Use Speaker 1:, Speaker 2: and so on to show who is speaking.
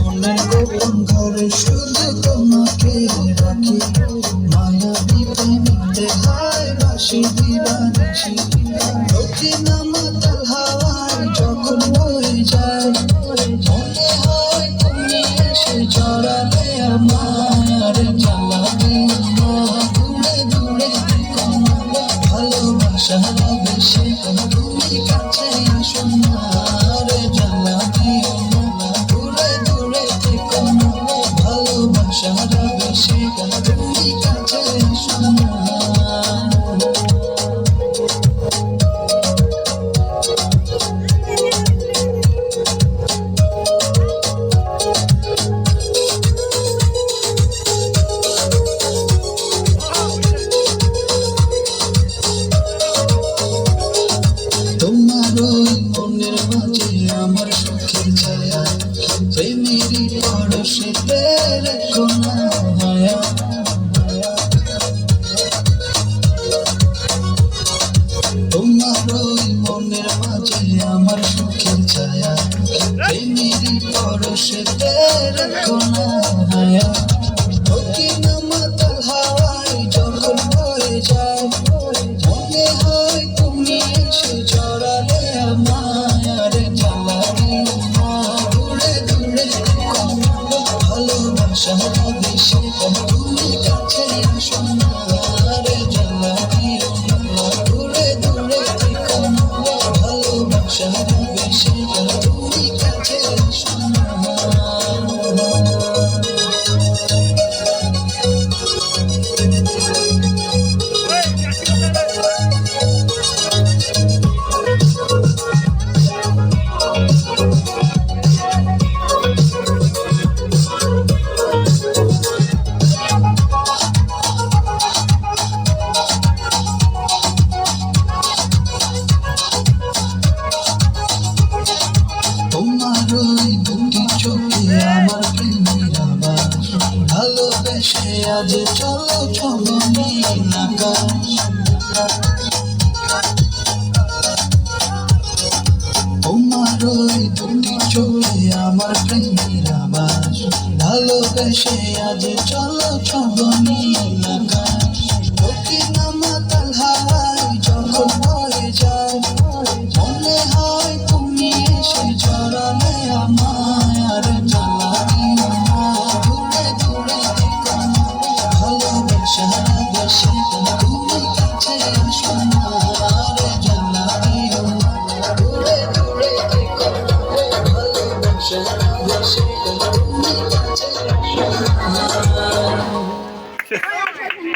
Speaker 1: মনের গোপন ঘরে শুধু তোমাকে রাখি মায়া জীবানিছি দক্ষিণ মাতাল হাওয়ায় যখন বয়ে যায়, মনে হয় তুমি এসে জড়ালে আমার জ্বালাবে না দূরে দূরে ভালোবাসা বেশি তুমি মাঝে আমার সুখের ছায়া। প্রেমেরই পরশেতে রেখো না মায়া। তোমার ওই মনের মাঝে আমার সুখের ছায়া। প্রেমেরই পরশেতে রেখো ভালোবাসা আজ চলো চলো নীল আকাশ। তোমার ওই দুটি চোখে আমার প্রেমের ভালোবেসে আজ চলো চলো তোমার তোমার